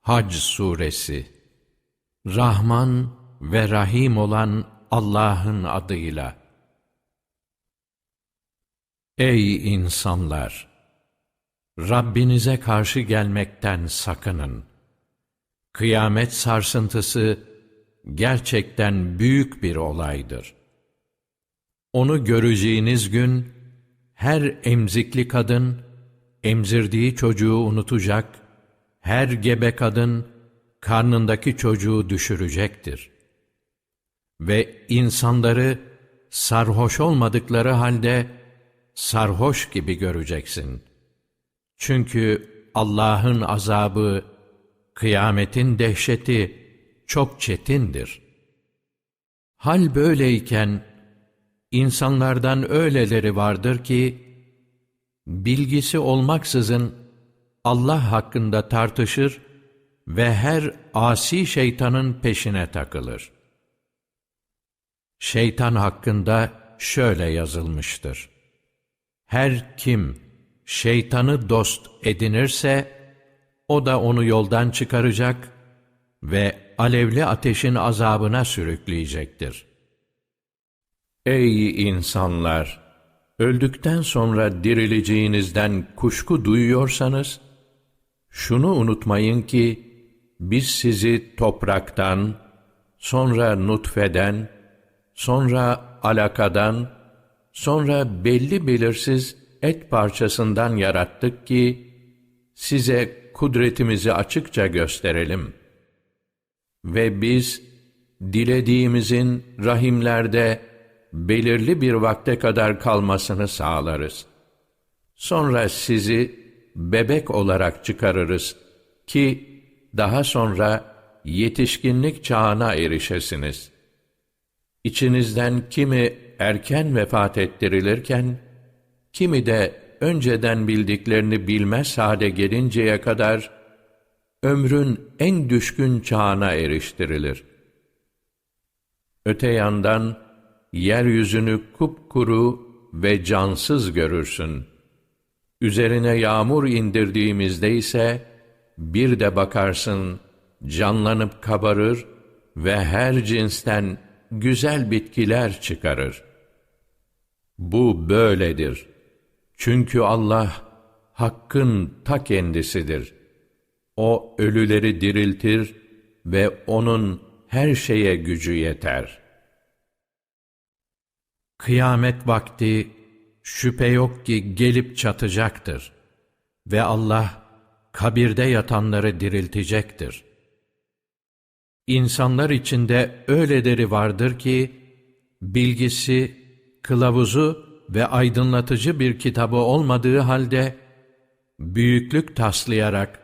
Hac Suresi Rahman ve Rahim olan Allah'ın adıyla. Ey insanlar! Rabbinize karşı gelmekten sakının. Kıyamet sarsıntısı gerçekten büyük bir olaydır. Onu göreceğiniz gün, her emzikli kadın, emzirdiği çocuğu unutacak, her gebe kadın, karnındaki çocuğu düşürecektir. Ve insanları sarhoş olmadıkları halde sarhoş gibi göreceksin. Çünkü Allah'ın azabı, kıyametin dehşeti çok çetindir. Hal böyleyken, insanlardan öyleleri vardır ki, bilgisi olmaksızın Allah hakkında tartışır ve her asi şeytanın peşine takılır. Şeytan hakkında şöyle yazılmıştır. Her kim şeytanı dost edinirse, o da onu yoldan çıkaracak ve alevli ateşin azabına sürükleyecektir. Ey insanlar! Öldükten sonra dirileceğinizden kuşku duyuyorsanız, şunu unutmayın ki, biz sizi topraktan, sonra nutfeden, sonra alakadan, sonra belli belirsiz et parçasından yarattık ki, size kudretimizi açıkça gösterelim. Ve biz, dilediğimizin rahimlerde belirli bir vakte kadar kalmasını sağlarız. Sonra sizi bebek olarak çıkarırız ki daha sonra yetişkinlik çağına erişesiniz. İçinizden kimi erken vefat ettirilirken, kimi de önceden bildiklerini bilmez hale gelinceye kadar ömrün en düşkün çağına eriştirilir. Öte yandan yeryüzünü kupkuru ve cansız görürsün. Üzerine yağmur indirdiğimizde ise bir de bakarsın canlanıp kabarır ve her cinsten güzel bitkiler çıkarır. Bu böyledir. Çünkü Allah hakkın ta kendisidir. O ölüleri diriltir ve onun her şeye gücü yeter. Kıyamet vakti şüphe yok ki gelip çatacaktır ve Allah kabirde yatanları diriltecektir. İnsanlar içinde öyleleri vardır ki, bilgisi, kılavuzu ve aydınlatıcı bir kitabı olmadığı halde, büyüklük taslayarak,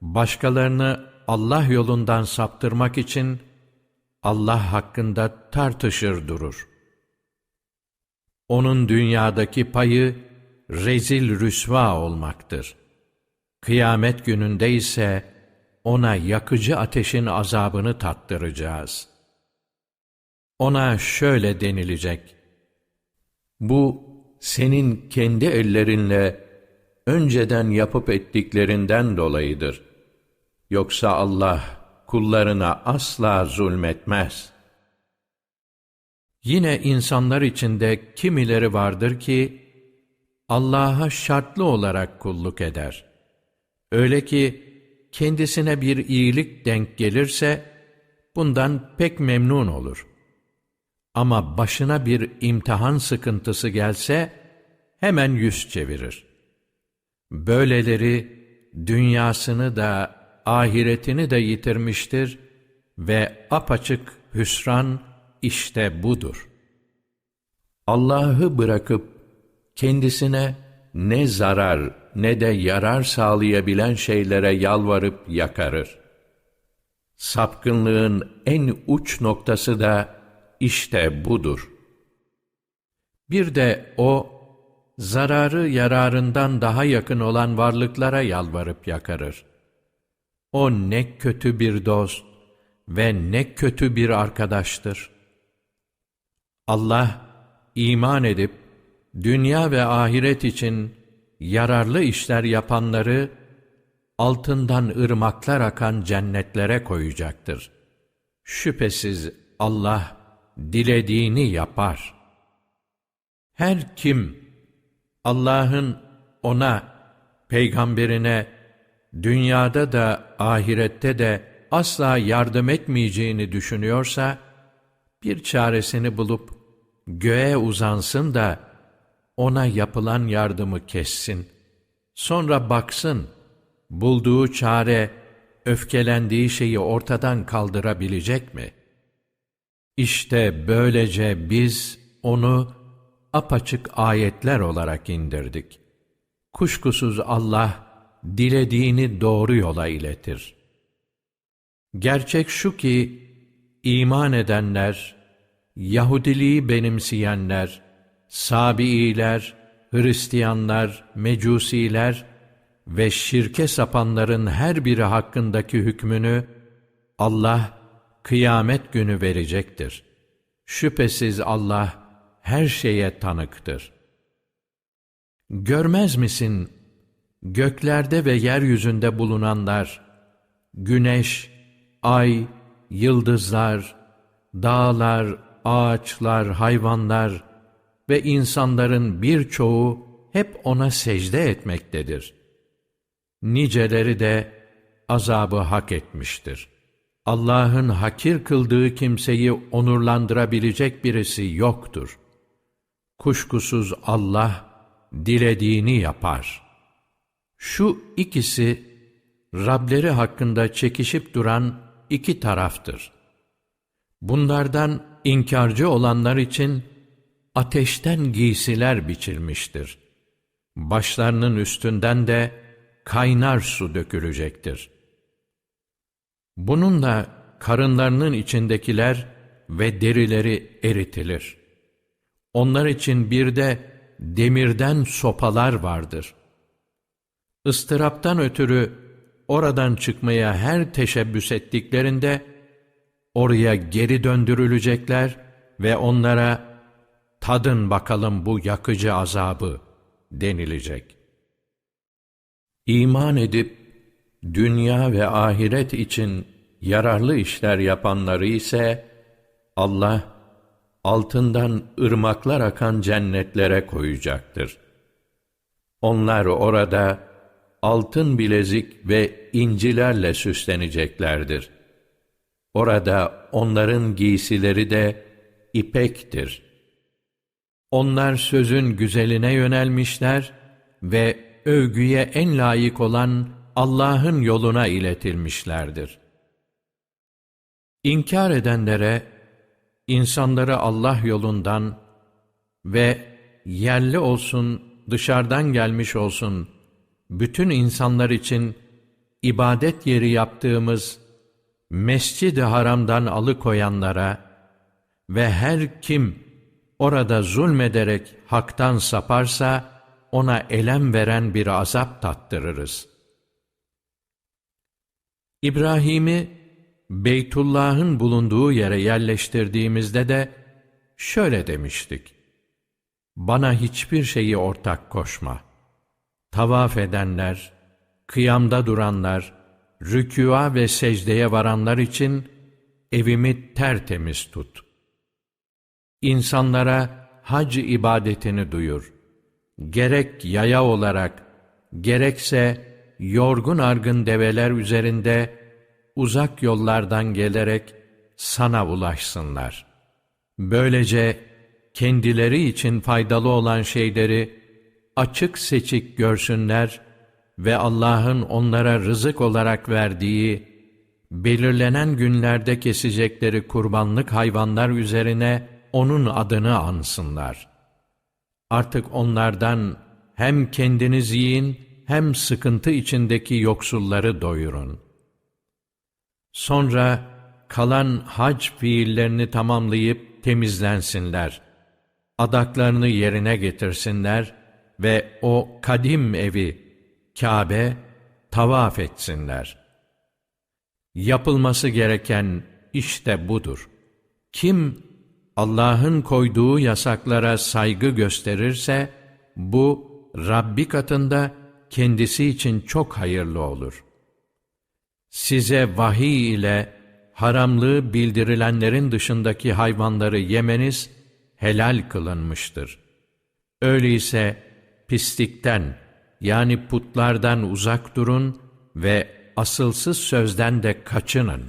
başkalarını Allah yolundan saptırmak için, Allah hakkında tartışır durur. Onun dünyadaki payı, rezil rüsva olmaktır.'' Kıyamet gününde ise ona yakıcı ateşin azabını tattıracağız. Ona şöyle denilecek. Bu senin kendi ellerinle önceden yapıp ettiklerinden dolayıdır. Yoksa Allah kullarına asla zulmetmez. Yine insanlar içinde kimileri vardır ki Allah'a şartlı olarak kulluk eder.'' Öyle ki kendisine bir iyilik denk gelirse bundan pek memnun olur. Ama başına bir imtihan sıkıntısı gelse hemen yüz çevirir. Böyleleri dünyasını da ahiretini de yitirmiştir ve apaçık hüsran işte budur. Allah'ı bırakıp kendisine ne zarar ne de yarar sağlayabilen şeylere yalvarıp yakarır. Sapkınlığın en uç noktası da işte budur. Bir de o, zararı yararından daha yakın olan varlıklara yalvarıp yakarır. O ne kötü bir dost ve ne kötü bir arkadaştır. Allah, iman edip, dünya ve ahiret için yararlı işler yapanları altından ırmaklar akan cennetlere koyacaktır. Şüphesiz Allah dilediğini yapar. Her kim Allah'ın ona, peygamberine dünyada da ahirette de asla yardım etmeyeceğini düşünüyorsa, bir çaresini bulup göğe uzansın da ona yapılan yardımı kessin. Sonra baksın, bulduğu çare, öfkelendiği şeyi ortadan kaldırabilecek mi? İşte böylece biz onu apaçık ayetler olarak indirdik. Kuşkusuz Allah, dilediğini doğru yola iletir. Gerçek şu ki, iman edenler, Yahudiliği benimseyenler, Sabi'iler, Hristiyanlar, Mecusiler ve şirke sapanların her biri hakkındaki hükmünü Allah kıyamet günü verecektir. Şüphesiz Allah her şeye tanıktır. Görmez misin göklerde ve yeryüzünde bulunanlar, güneş, ay, yıldızlar, dağlar, ağaçlar, hayvanlar ve insanların birçoğu hep ona secde etmektedir. Niceleri de azabı hak etmiştir. Allah'ın hakir kıldığı kimseyi onurlandırabilecek birisi yoktur. Kuşkusuz Allah dilediğini yapar. Şu ikisi Rableri hakkında çekişip duran iki taraftır. Bunlardan inkarcı olanlar için ateşten giysiler biçilmiştir. Başlarının üstünden de kaynar su dökülecektir. Bununla karınlarının içindekiler ve derileri eritilir. Onlar için bir de demirden sopalar vardır. Istıraptan ötürü oradan çıkmaya her teşebbüs ettiklerinde, oraya geri döndürülecekler ve onlara tadın bakalım bu yakıcı azabı denilecek. İman edip dünya ve ahiret için yararlı işler yapanları ise Allah altından ırmaklar akan cennetlere koyacaktır. Onlar orada altın bilezik ve incilerle süsleneceklerdir. Orada onların giysileri de ipektir. Onlar sözün güzeline yönelmişler ve övgüye en layık olan Allah'ın yoluna iletilmişlerdir. İnkar edenlere, insanları Allah yolundan ve yerli olsun, dışarıdan gelmiş olsun, bütün insanlar için ibadet yeri yaptığımız Mescid-i Haram'dan alıkoyanlara ve her kim orada zulmederek haktan saparsa, ona elem veren bir azap tattırırız. İbrahim'i Beytullah'ın bulunduğu yere yerleştirdiğimizde de şöyle demiştik. Bana hiçbir şeyi ortak koşma. Tavaf edenler, kıyamda duranlar, rükûa ve secdeye varanlar için evimi tertemiz tut. İnsanlara hac ibadetini duyur. Gerek yaya olarak, gerekse yorgun argın develer üzerinde uzak yollardan gelerek sana ulaşsınlar. Böylece kendileri için faydalı olan şeyleri açık seçik görsünler ve Allah'ın onlara rızık olarak verdiği, belirlenen günlerde kesecekleri kurbanlık hayvanlar üzerine O'nun adını ansınlar. Artık onlardan hem kendiniz yiyin, hem sıkıntı içindeki yoksulları doyurun. Sonra kalan hac fiillerini tamamlayıp temizlensinler. Adaklarını yerine getirsinler ve o kadim evi, Kabe, tavaf etsinler. Yapılması gereken işte budur. Kim Allah'ın koyduğu yasaklara saygı gösterirse, bu Rabbi katında kendisi için çok hayırlı olur. Size vahiy ile haramlığı bildirilenlerin dışındaki hayvanları yemeniz helal kılınmıştır. Öyleyse pislikten yani putlardan uzak durun ve asılsız sözden de kaçının.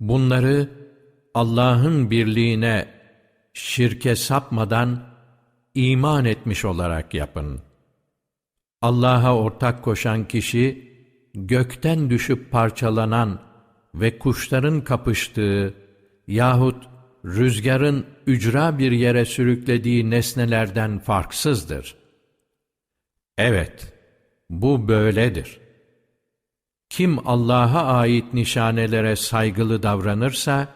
Bunları Allah'ın birliğine şirke sapmadan iman etmiş olarak yapın. Allah'a ortak koşan kişi, gökten düşüp parçalanan ve kuşların kapıştığı yahut rüzgarın ücra bir yere sürüklediği nesnelerden farksızdır. Evet, bu böyledir. Kim Allah'a ait nişanelere saygılı davranırsa,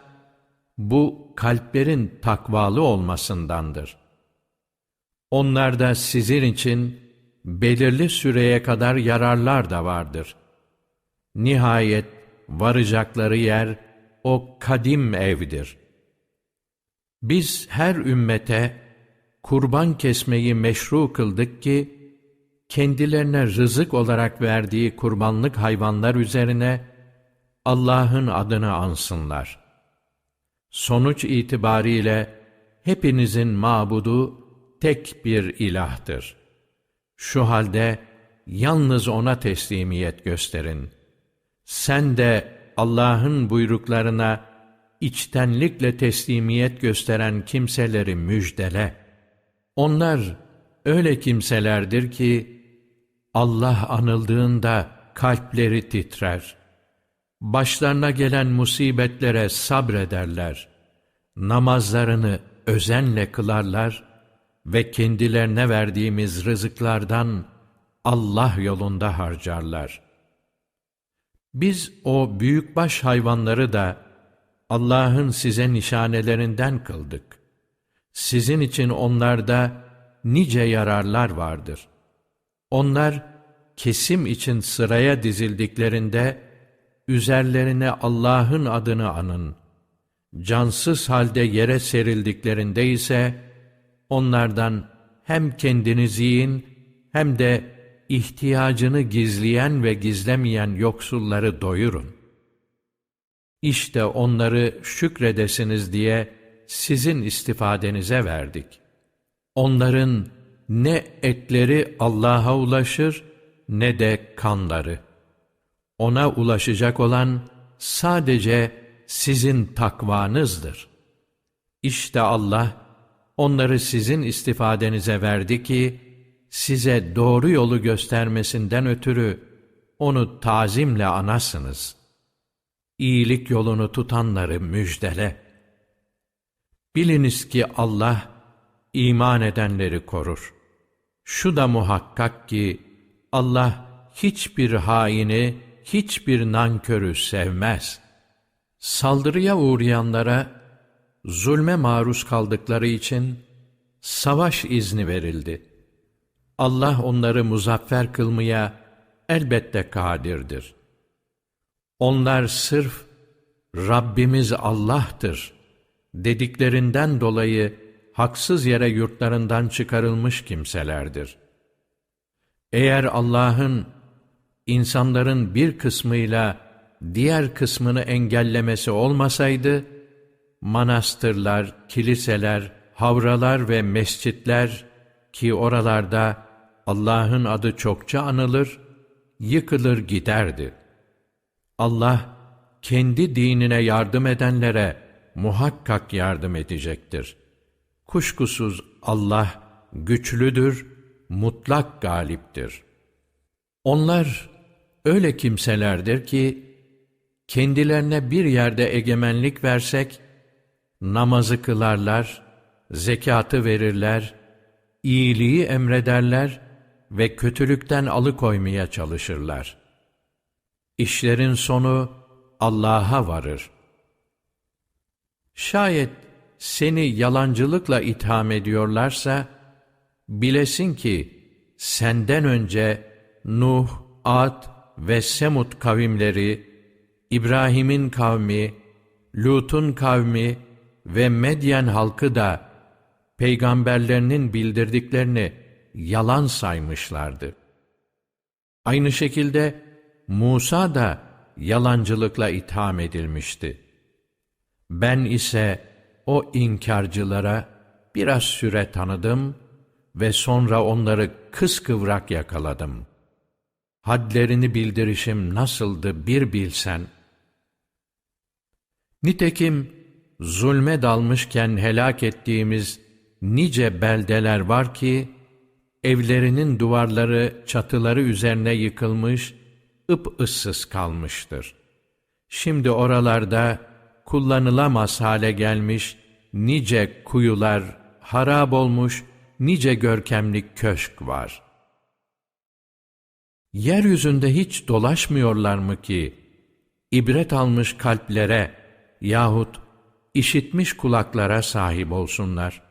bu kalplerin takvalı olmasındandır. Onlarda sizin için belirli süreye kadar yararlar da vardır. Nihayet varacakları yer o kadim evdir. Biz her ümmete kurban kesmeyi meşru kıldık ki, kendilerine rızık olarak verdiği kurbanlık hayvanlar üzerine Allah'ın adını ansınlar. Sonuç itibariyle hepinizin mabudu tek bir ilahtır. Şu halde yalnız O'na teslimiyet gösterin. Sen de Allah'ın buyruklarına içtenlikle teslimiyet gösteren kimseleri müjdele. Onlar öyle kimselerdir ki, Allah anıldığında kalpleri titrer. Başlarına gelen musibetlere sabrederler. Namazlarını özenle kılarlar ve kendilerine verdiğimiz rızıklardan Allah yolunda harcarlar. Biz o büyükbaş hayvanları da Allah'ın size nişanelerinden kıldık. Sizin için onlarda nice yararlar vardır. Onlar kesim için sıraya dizildiklerinde üzerlerine Allah'ın adını anın. Cansız halde yere serildiklerinde ise onlardan hem kendiniz yiyin hem de ihtiyacını gizleyen ve gizlemeyen yoksulları doyurun. İşte onları şükredesiniz diye sizin istifadenize verdik. Onların ne etleri Allah'a ulaşır ne de kanları. Ona ulaşacak olan sadece sizin takvanızdır. İşte Allah onları sizin istifadenize verdi ki size doğru yolu göstermesinden ötürü onu tazimle anasınız. İyilik yolunu tutanları müjdele. Biliniz ki Allah iman edenleri korur. Şu da muhakkak ki Allah hiçbir haini, hiçbir nankörü sevmez. Saldırıya uğrayanlara zulme maruz kaldıkları için savaş izni verildi. Allah onları muzaffer kılmaya elbette kadirdir. Onlar sırf Rabbimiz Allah'tır dediklerinden dolayı haksız yere yurtlarından çıkarılmış kimselerdir. Eğer Allah'ın insanların bir kısmıyla diğer kısmını engellemesi olmasaydı, manastırlar, kiliseler, havralar ve mescitler ki oralarda Allah'ın adı çokça anılır, yıkılır giderdi. Allah, kendi dinine yardım edenlere muhakkak yardım edecektir. Kuşkusuz Allah güçlüdür, mutlak galiptir. Onlar öyle kimselerdir ki, kendilerine bir yerde egemenlik versek, namazı kılarlar, zekatı verirler, iyiliği emrederler ve kötülükten alıkoymaya çalışırlar. İşlerin sonu Allah'a varır. Şayet seni yalancılıkla itham ediyorlarsa, bilesin ki senden önce Nuh, Ad ve Semud kavimleri, İbrahim'in kavmi, Lut'un kavmi ve Medyen halkı da peygamberlerinin bildirdiklerini yalan saymışlardı. Aynı şekilde Musa da yalancılıkla itham edilmişti. Ben ise o inkarcılara biraz süre tanıdım ve sonra onları kıskıvrak yakaladım. Hadlerini bildirişim nasıldı bir bilsen. Nitekim zulme dalmışken helak ettiğimiz nice beldeler var ki, evlerinin duvarları, çatıları üzerine yıkılmış, ıpıssız kalmıştır. Şimdi oralarda kullanılamaz hale gelmiş nice kuyular, harap olmuş nice görkemli köşk var. Yeryüzünde hiç dolaşmıyorlar mı ki, ibret almış kalplere yahut işitmiş kulaklara sahip olsunlar?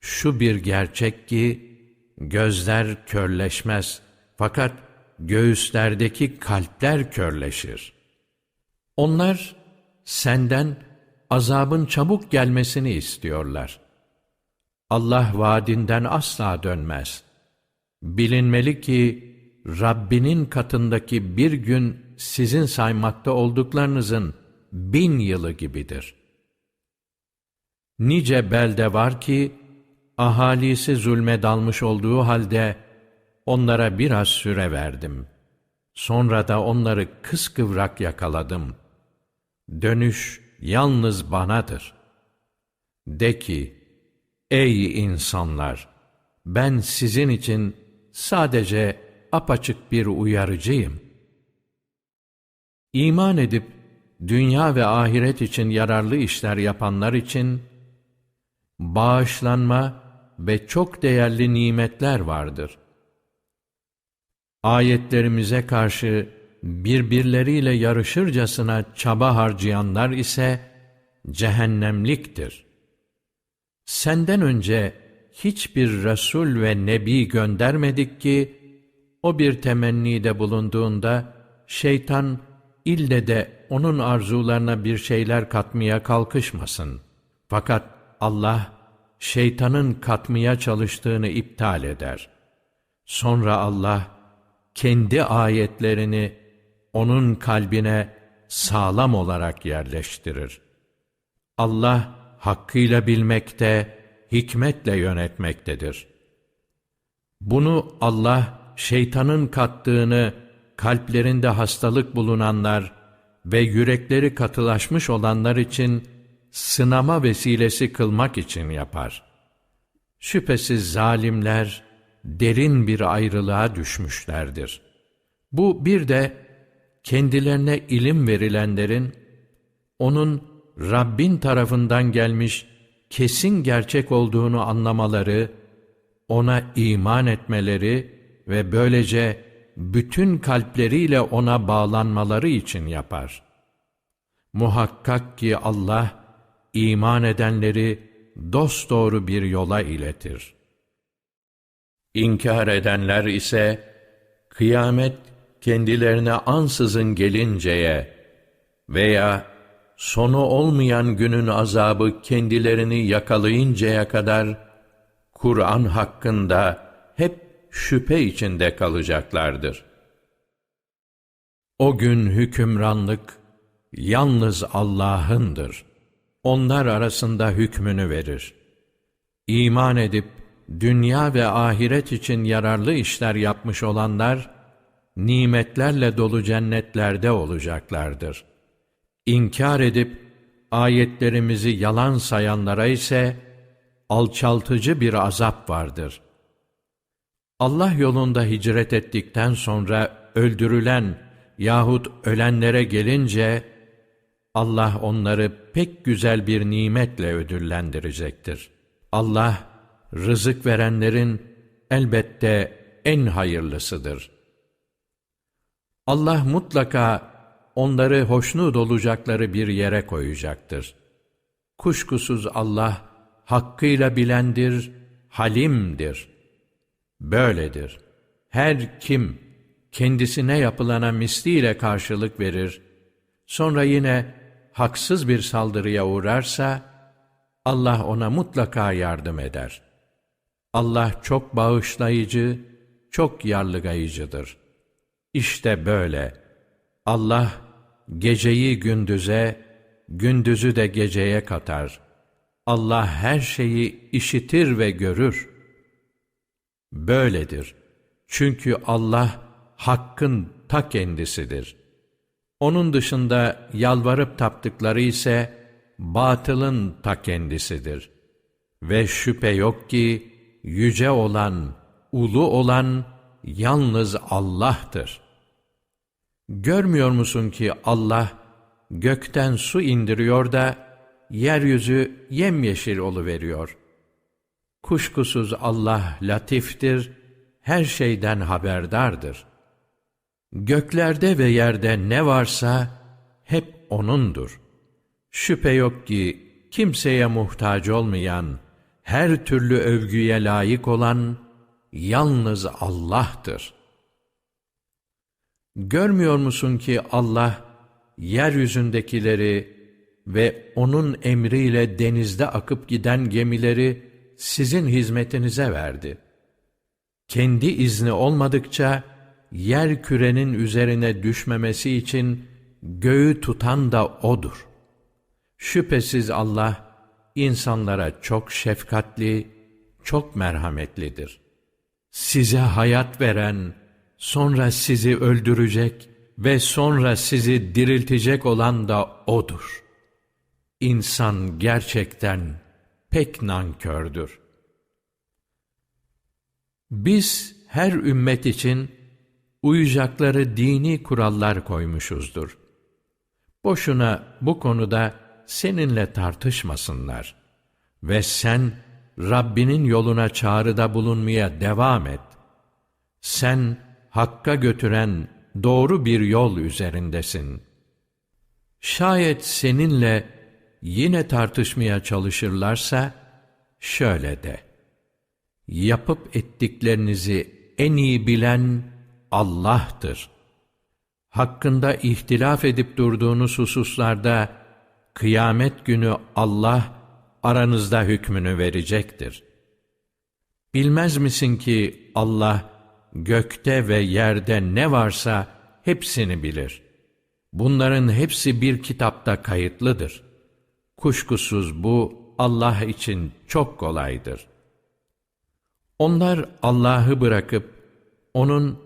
Şu bir gerçek ki, gözler körleşmez fakat göğüslerdeki kalpler körleşir. Onlar senden azabın çabuk gelmesini istiyorlar. Allah vaadinden asla dönmez. Bilinmeli ki Rabbinin katındaki bir gün sizin saymakta olduklarınızın bin yılı gibidir. Nice belde var ki, ahalisi zulme dalmış olduğu halde onlara biraz süre verdim. Sonra da onları kıskıvrak yakaladım. Dönüş yalnız banadır. De ki, ey insanlar, ben sizin için sadece apaçık bir uyarıcıyım. İman edip, dünya ve ahiret için yararlı işler yapanlar için, bağışlanma ve çok değerli nimetler vardır. Ayetlerimize karşı birbirleriyle yarışırcasına çaba harcayanlar ise cehennemliktir. Senden önce hiçbir Resul ve Nebi göndermedik ki, o bir temennide bulunduğunda, şeytan ille de onun arzularına bir şeyler katmaya kalkışmasın. Fakat Allah, şeytanın katmaya çalıştığını iptal eder. Sonra Allah, kendi ayetlerini onun kalbine sağlam olarak yerleştirir. Allah hakkıyla bilmekte, hikmetle yönetmektedir. Bunu Allah şeytanın kattığını kalplerinde hastalık bulunanlar ve yürekleri katılaşmış olanlar için sınama vesilesi kılmak için yapar. Şüphesiz zalimler derin bir ayrılığa düşmüşlerdir. Bu bir de kendilerine ilim verilenlerin, onun Rabbin tarafından gelmiş kesin gerçek olduğunu anlamaları, ona iman etmeleri ve böylece bütün kalpleriyle ona bağlanmaları için yapar. Muhakkak ki Allah, iman edenleri dosdoğru bir yola iletir. İnkar edenler ise, kıyamet kendilerine ansızın gelinceye veya sonu olmayan günün azabı kendilerini yakalayıncaya kadar Kur'an hakkında hep şüphe içinde kalacaklardır. O gün hükümranlık yalnız Allah'ındır. Onlar arasında hükmünü verir. İman edip dünya ve ahiret için yararlı işler yapmış olanlar, nimetlerle dolu cennetlerde olacaklardır. İnkar edip ayetlerimizi yalan sayanlara ise alçaltıcı bir azap vardır. Allah yolunda hicret ettikten sonra öldürülen yahut ölenlere gelince Allah onları pek güzel bir nimetle ödüllendirecektir. Allah rızık verenlerin elbette en hayırlısıdır. Allah mutlaka onları hoşnut olacakları bir yere koyacaktır. Kuşkusuz Allah hakkıyla bilendir, halimdir. Böyledir. Her kim kendisine yapılana misliyle karşılık verir, sonra yine haksız bir saldırıya uğrarsa, Allah ona mutlaka yardım eder. Allah çok bağışlayıcı, çok yarlıgayıcıdır.'' İşte böyle. Allah geceyi gündüze, gündüzü de geceye katar. Allah her şeyi işitir ve görür. Böyledir. Çünkü Allah hakkın ta kendisidir. Onun dışında yalvarıp taptıkları ise batılın ta kendisidir. Ve şüphe yok ki yüce olan, ulu olan yalnız Allah'tır. Görmüyor musun ki Allah gökten su indiriyor da yeryüzü yemyeşil oluveriyor. Kuşkusuz Allah latiftir, her şeyden haberdardır. Göklerde ve yerde ne varsa hep O'nundur. Şüphe yok ki kimseye muhtaç olmayan, her türlü övgüye layık olan yalnız Allah'tır. Görmüyor musun ki Allah yeryüzündekileri ve O'nun emriyle denizde akıp giden gemileri sizin hizmetinize verdi. Kendi izni olmadıkça yer kürenin üzerine düşmemesi için göğü tutan da O'dur. Şüphesiz Allah insanlara çok şefkatli, çok merhametlidir. Size hayat veren, sonra sizi öldürecek ve sonra sizi diriltecek olan da O'dur. İnsan gerçekten pek nankördür. Biz her ümmet için uyacakları dini kurallar koymuşuzdur. Boşuna bu konuda seninle tartışmasınlar ve sen Rabbinin yoluna çağrıda bulunmaya devam et. Sen hakka götüren doğru bir yol üzerindesin. Şayet seninle yine tartışmaya çalışırlarsa şöyle de. Yapıp ettiklerinizi en iyi bilen Allah'tır. Hakkında ihtilaf edip durduğunuz hususlarda kıyamet günü Allah aranızda hükmünü verecektir. Bilmez misin ki Allah gökte ve yerde ne varsa hepsini bilir. Bunların hepsi bir kitapta kayıtlıdır. Kuşkusuz bu Allah için çok kolaydır. Onlar Allah'ı bırakıp onun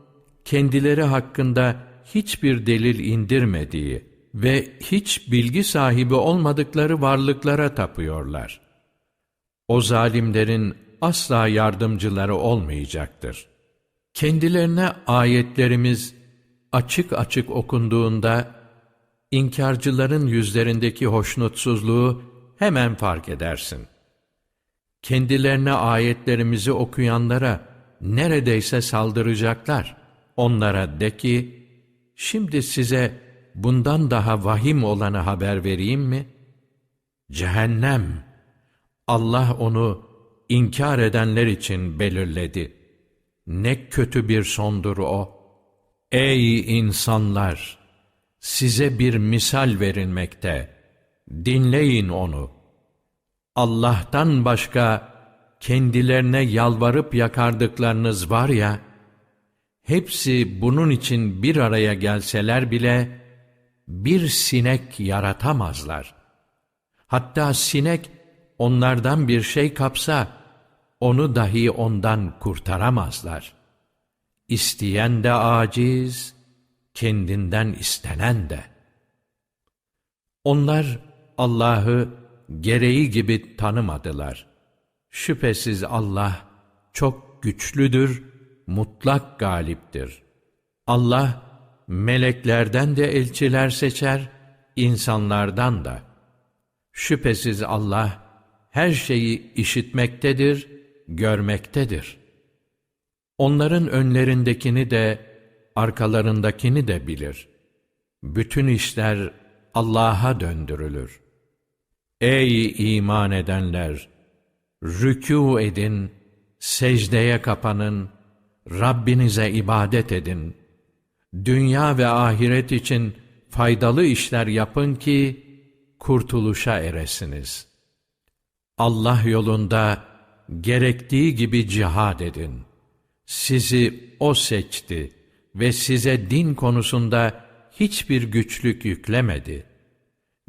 kendileri hakkında hiçbir delil indirmediği ve hiç bilgi sahibi olmadıkları varlıklara tapıyorlar. O zalimlerin asla yardımcıları olmayacaktır. Kendilerine ayetlerimiz açık açık okunduğunda, inkarcıların yüzlerindeki hoşnutsuzluğu hemen fark edersin. Kendilerine ayetlerimizi okuyanlara neredeyse saldıracaklar. Onlara de ki, şimdi size bundan daha vahim olanı haber vereyim mi? Cehennem, Allah onu inkar edenler için belirledi. Ne kötü bir sondur o. Ey insanlar! Size bir misal verilmekte. Dinleyin onu. Allah'tan başka kendilerine yalvarıp yakardıklarınız var ya, hepsi bunun için bir araya gelseler bile, bir sinek yaratamazlar. Hatta sinek onlardan bir şey kapsa, onu dahi ondan kurtaramazlar. İsteyen de aciz, kendinden istenen de. Onlar Allah'ı gereği gibi tanımadılar. Şüphesiz Allah çok güçlüdür, mutlak galiptir. Allah meleklerden de elçiler seçer, insanlardan da. Şüphesiz Allah her şeyi işitmektedir, görmektedir. Onların önlerindekini de, arkalarındakini de bilir. Bütün işler Allah'a döndürülür. Ey iman edenler! Rükû edin, secdeye kapanın, Rabbinize ibadet edin. Dünya ve ahiret için faydalı işler yapın ki kurtuluşa eresiniz. Allah yolunda gerektiği gibi cihad edin. Sizi O seçti ve size din konusunda hiçbir güçlük yüklemedi.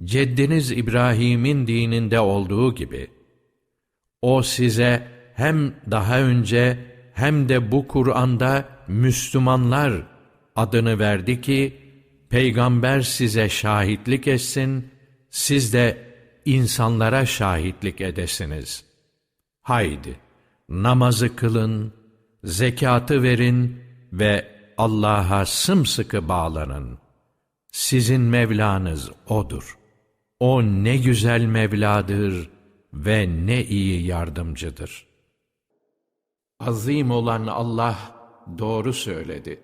Ceddiniz İbrahim'in dininde olduğu gibi, o size hem daha önce hem de bu Kur'an'da Müslümanlar adını verdi ki, Peygamber size şahitlik etsin, siz de insanlara şahitlik edesiniz. Haydi, namazı kılın, zekatı verin ve Allah'a sımsıkı bağlanın. Sizin Mevlanız O'dur. O ne güzel Mevladır ve ne iyi yardımcıdır. Azim olan Allah doğru söyledi.